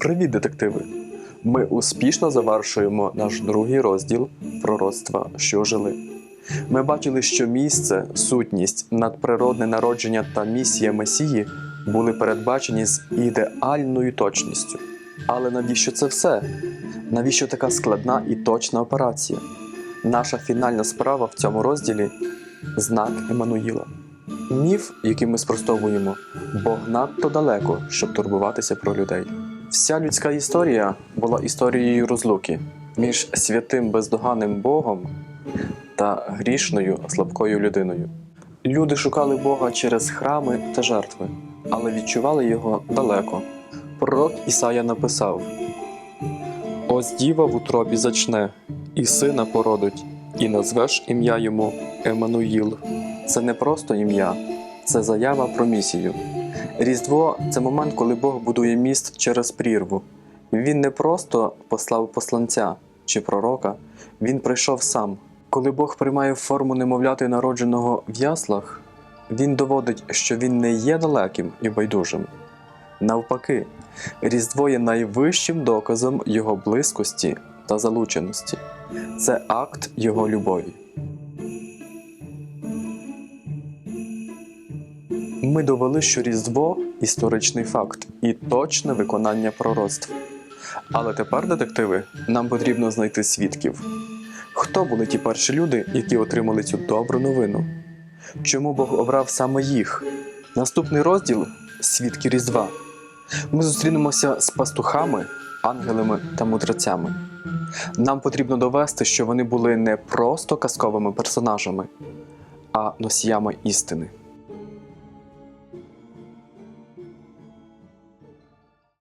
Привіт, детективи! Ми успішно завершуємо наш другий розділ пророцтва, що жили. Ми бачили, що місце, сутність, надприродне народження та місія Месії були передбачені з ідеальною точністю. Але навіщо це все? Навіщо така складна і точна операція? Наша фінальна справа в цьому розділі знак Еммануїла. Міф, який ми спростовуємо, Бог надто далеко, щоб турбуватися про людей. Вся людська історія була історією розлуки між святим бездоганним Богом та грішною слабкою людиною. Люди шукали Бога через храми та жертви, але відчували його далеко. Пророк Ісая написав: Ось діва в утробі зачне, і сина породить, і назвеш ім'я йому Еммануїл. Це не просто ім'я, це заява про місію. Різдво це момент, коли Бог будує міст через прірву. Він не просто послав посланця чи пророка, він прийшов сам. Коли Бог приймає форму немовляти народженого в яслах, він доводить, що він не є далеким і байдужим. Навпаки, Різдво є найвищим доказом його близькості та залученості. Це акт його любові. Ми довели, що Різдво історичний факт і точне виконання пророцтв. Але тепер, детективи, нам потрібно знайти свідків. Хто були ті перші люди, які отримали цю добру новину? Чому Бог обрав саме їх? Наступний розділ свідки Різдва. Ми зустрінемося з пастухами, ангелами та мудрецями. Нам потрібно довести, що вони були не просто казковими персонажами, а носіями істини.